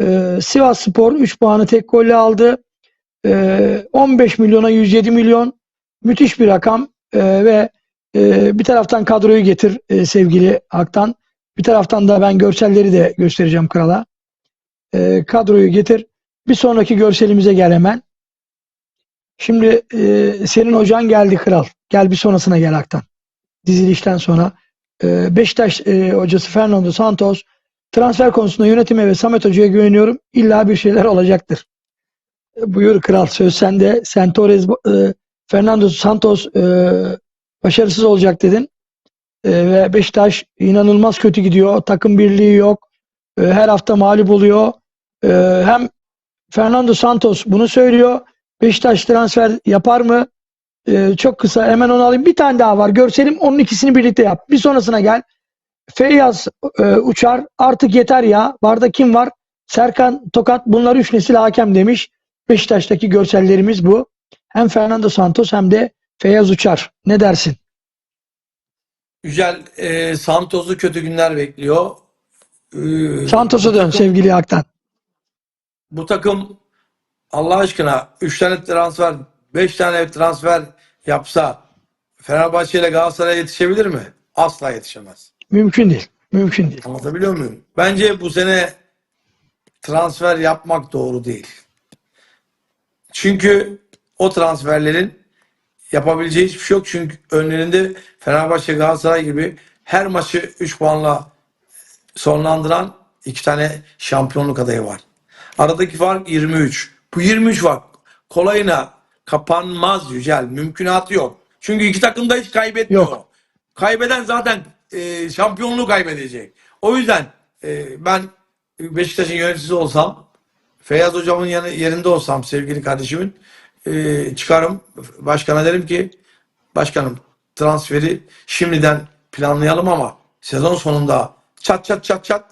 Ee, Sivas Spor 3 puanı tek golle aldı. Ee, 15 milyona 107 milyon müthiş bir rakam Ee, ve e, bir taraftan kadroyu getir e, sevgili Haktan. Bir taraftan da ben görselleri de göstereceğim krala. Ee, kadroyu getir. Bir sonraki görselimize gel hemen. Şimdi e, senin hocan geldi kral. Gel bir sonrasına gel Haktan. Dizilişten sonra. E, Beşiktaş e, hocası Fernando Santos transfer konusunda yönetime ve Samet Hoca'ya güveniyorum. İlla bir şeyler olacaktır. E, buyur kral söz sende. Sen Torres, e, Fernando Santos e, başarısız olacak dedin. E, ve Beşiktaş inanılmaz kötü gidiyor. Takım birliği yok. E, her hafta mağlup oluyor. E, hem Fernando Santos bunu söylüyor. Beşiktaş transfer yapar mı? Ee, çok kısa hemen onu alayım. Bir tane daha var. Görselim onun ikisini birlikte yap. Bir sonrasına gel. Feyyaz e, Uçar artık yeter ya. Barda kim var? Serkan Tokat bunlar üç nesil hakem demiş. Beşiktaş'taki görsellerimiz bu. Hem Fernando Santos hem de Feyyaz Uçar. Ne dersin? Yücel e, Santos'u kötü günler bekliyor. Ee, Santos'a dön sevgili Aktan. Bu takım Allah aşkına 3 tane transfer, 5 tane transfer yapsa Fenerbahçe ile Galatasaray'a yetişebilir mi? Asla yetişemez. Mümkün değil. Mümkün değil. Anlatabiliyor muyum? Bence bu sene transfer yapmak doğru değil. Çünkü o transferlerin yapabileceği hiçbir şey yok. Çünkü önlerinde Fenerbahçe Galatasaray gibi her maçı 3 puanla sonlandıran iki tane şampiyonluk adayı var. Aradaki fark 23. Bu 23 fark kolayına kapanmaz Yücel. Mümkünatı yok. Çünkü iki takım da hiç kaybetmiyor. Yok. Kaybeden zaten e, şampiyonluğu kaybedecek. O yüzden e, ben Beşiktaş'ın yöneticisi olsam Feyyaz hocamın yanı, yerinde olsam sevgili kardeşimin e, çıkarım başkana derim ki başkanım transferi şimdiden planlayalım ama sezon sonunda çat çat çat çat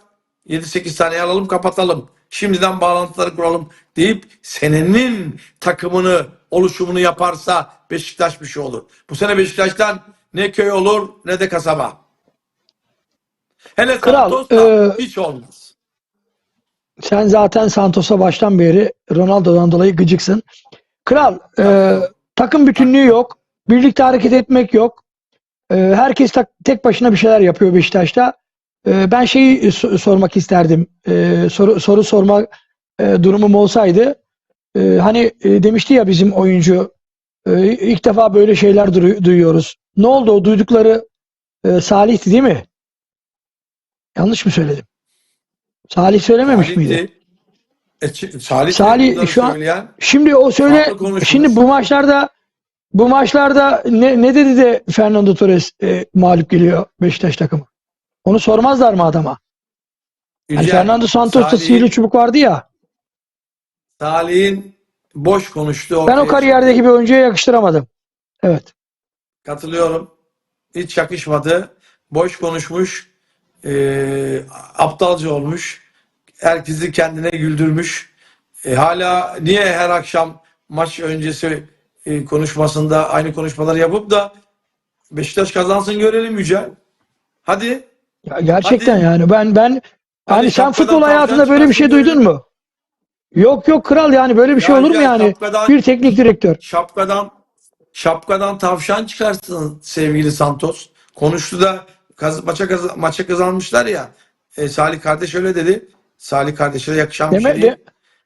7-8 tane alalım kapatalım. Şimdiden bağlantıları kuralım deyip senenin takımını oluşumunu yaparsa Beşiktaş bir şey olur. Bu sene Beşiktaş'tan ne köy olur ne de kasaba. Hele Kral, e, hiç olmaz. Sen zaten Santos'a baştan beri Ronaldo'dan dolayı gıcıksın. Kral, e, takım bütünlüğü yok. Birlikte hareket etmek yok. E, herkes tak- tek başına bir şeyler yapıyor Beşiktaş'ta. E, ben şeyi so- sormak isterdim. E, soru, soru sorma e, durumum olsaydı. E, hani e, demişti ya bizim oyuncu e, ilk defa böyle şeyler duyu- duyuyoruz. Ne oldu o duydukları e, Salih'ti değil mi? Yanlış mı söyledim? Salih söylememiş miydi? Salih'ti. E, Salih, Salih şu an- Şimdi o söyle şimdi bu maçlarda bu maçlarda ne, ne dedi de Fernando Torres e, mağlup geliyor Beşiktaş takımı? Onu sormazlar mı adama? Hani Yücel, Fernando Santos'ta sihirli çubuk vardı ya. Salih'in boş konuştuğu Ben o kariyerdeki bir oyuncuya yakıştıramadım. Evet. Katılıyorum. Hiç yakışmadı. Boş konuşmuş. Eee, aptalca olmuş. Herkesi kendine güldürmüş. E, hala niye her akşam maç öncesi e, konuşmasında aynı konuşmaları yapıp da Beşiktaş kazansın görelim Yücel. Hadi. Ya gerçekten Hadi. yani ben ben Hadi hani sen futbol hayatında böyle bir şey duydun mu? Yok yok kral yani böyle bir şey Ya olur mu Yücel, yani? şapkadan- Bir teknik direktör. Şapkadan şapkadan tavşan çıkarsın sevgili Santos. Konuştu da kaz, maça, kaz, maça kazanmışlar ya. E, Salih kardeş öyle dedi. Salih kardeşe yakışan bir Demek, şey değil. de-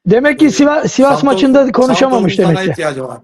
demek ki Sivas, Sivas Santos- maçında konuşamamış Santos'un sana demek ki. ihtiyacı var.